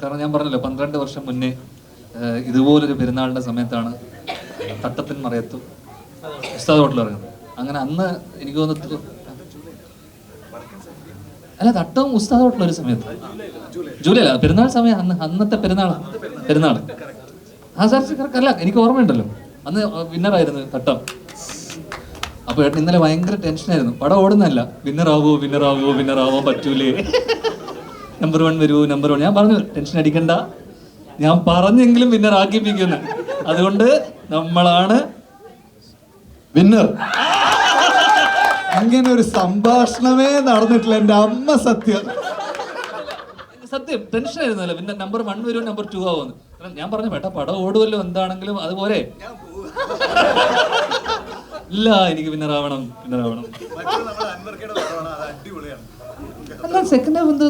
കാരണം ഞാൻ പറഞ്ഞല്ലോ പന്ത്രണ്ട് വർഷം മുന്നേ ഇതുപോലൊരു പെരുന്നാളിന്റെ സമയത്താണ് തട്ടത്തിൻ മറയത്തും ഉസ്താദ് ഹോട്ടൽ ഇറങ്ങുന്നത്. അങ്ങനെ അന്ന് എനിക്ക് തോന്നുന്നു അല്ല തട്ടവും ഉസ്താദ് ഹോട്ടൽ ഒരു സമയത്ത്. ജൂലൈ അല്ല പെരുന്നാൾ സമയം അന്ന് അന്നത്തെ പെരുന്നാൾ പെരുന്നാൾ. ആ സാർ അല്ല എനിക്ക് ഓർമ്മയുണ്ടല്ലോ. അന്ന് വിന്നറായിരുന്നു തട്ടം. അപ്പൊ ഏട്ടൻ ഇന്നലെ ഭയങ്കര ടെൻഷനായിരുന്നു പടം ഓടുന്നല്ല വിന്നറാവോ വിന്നറാവോ വിന്നറാവോ പറ്റൂലേ. നമ്പർ വൺ വരൂ നമ്പർ വൺ ഞാൻ പറഞ്ഞു ടെൻഷൻ അടിക്കണ്ട. ഞാൻ പറഞ്ഞെങ്കിലും വിന്നർ ആക്കിപ്പിക്കുന്നു. അതുകൊണ്ട് നമ്മളാണ് വിന്നർ അങ്ങനെ ഒരു സംഭാഷണമേ നടന്നിട്ടില്ല എന്റെ അമ്മ സത്യം. സത്യം ടെൻഷൻ ആയിരുന്നല്ലോ. പിന്നെ നമ്പർ വൺ വരുമോ നമ്പർ ടു ആവുമെന്ന്. ഞാൻ പറഞ്ഞു വേട്ട പടം ഓടുമല്ലോ എന്താണെങ്കിലും അതുപോലെ. ഇല്ല എനിക്ക് വിന്നറാവണം വിന്നറാവണം അല്ല സെക്കൻഡ് ഹാഫ് എന്തോ